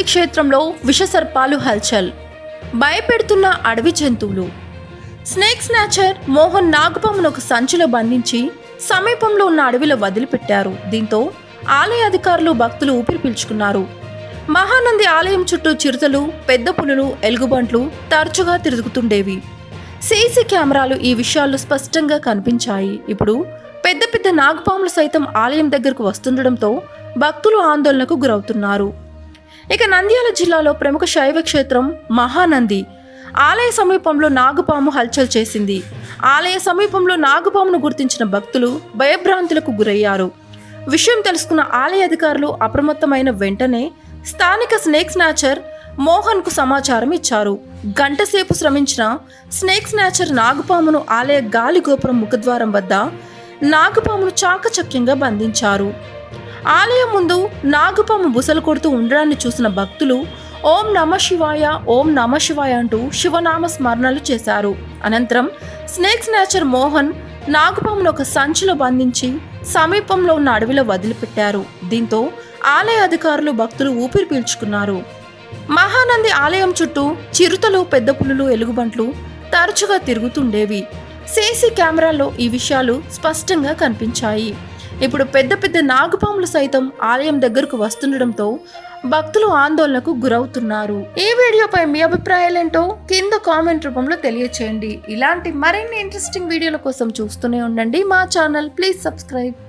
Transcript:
మహానంది క్షేత్రంలో విషసర్పాలు హల్చల్. భయపెడుతున్న అడవి జంతువులు. స్నేక్ స్నాచర్ మోహన్ నాగపామును ఒక సంచిలో బంధించి సమీపంలో ఉన్న అడవిలో వదిలిపెట్టారు. దీంతో ఆలయ అధికారులు భక్తులు ఊపిరి పీల్చుకున్నారు. మహానంది ఆలయం చుట్టూ చిరుతలు పెద్ద పులులు ఎలుగుబంట్లు తరచుగా తిరుగుతుండేవి. సీసీ కెమెరాలు ఈ విషయాలు స్పష్టంగా కనిపించాయి. ఇప్పుడు పెద్ద పెద్ద నాగపాములు సైతం ఆలయం దగ్గరకు వస్తుండడంతో భక్తులు ఆందోళనకు గురవుతున్నారు. ఇక నంద్యాల జిల్లాలో ప్రముఖ శైవ క్షేత్రం మహానంది. ఆలయ సమీపంలో నాగుపాము హల్చల్ చేసింది. ఆలయ సమీపంలో నాగుపామును గుర్తించిన భక్తులు భయభ్రాంతులకు గురయ్యారు. విషయం తెలుసుకున్న ఆలయ అధికారులు అప్రమత్తమైన వెంటనే స్థానిక స్నేక్ స్నాచర్ మోహన్కు సమాచారం ఇచ్చారు. గంటసేపు శ్రమించిన స్నేక్ స్నాచర్ నాగుపామును ఆలయ గాలి గోపురం ముఖద్వారం వద్ద నాగుపామును చాకచక్యంగా బంధించారు. ఆలయం ముందు నాగుపాము బుసలు కొడుతూ ఉండడాన్ని చూసిన భక్తులు ఓం నమ శివాయ ఓం నమ శివాయ అంటూ శివనామ స్మరణలు చేశారు. అనంతరం స్నేక్ స్నాచర్ మోహన్ నాగుపామును ఒక సంచిలో బంధించి సమీపంలో ఉన్న అడవిలో వదిలిపెట్టారు. దీంతో ఆలయ అధికారులు భక్తులు ఊపిరి పీల్చుకున్నారు. మహానంది ఆలయం చుట్టూ చిరుతలు పెద్ద పులులు ఎలుగుబంట్లు తరచుగా తిరుగుతుండేవి. సీసీ కెమెరాల్లో ఈ విషయాలు స్పష్టంగా కనిపించాయి. ఇప్పుడు పెద్ద పెద్ద నాగుపాములు సైతం ఆలయం దగ్గరకు వస్తుండడంతో భక్తులు ఆందోళనకు గురవుతున్నారు. ఈ వీడియోపై మీ అభిప్రాయాలేంటో కింద కామెంట్ రూపంలో తెలియచేయండి. ఇలాంటి మరిన్ని ఇంట్రెస్టింగ్ వీడియోల కోసం చూస్తూనే ఉండండి మా ఛానల్. Please subscribe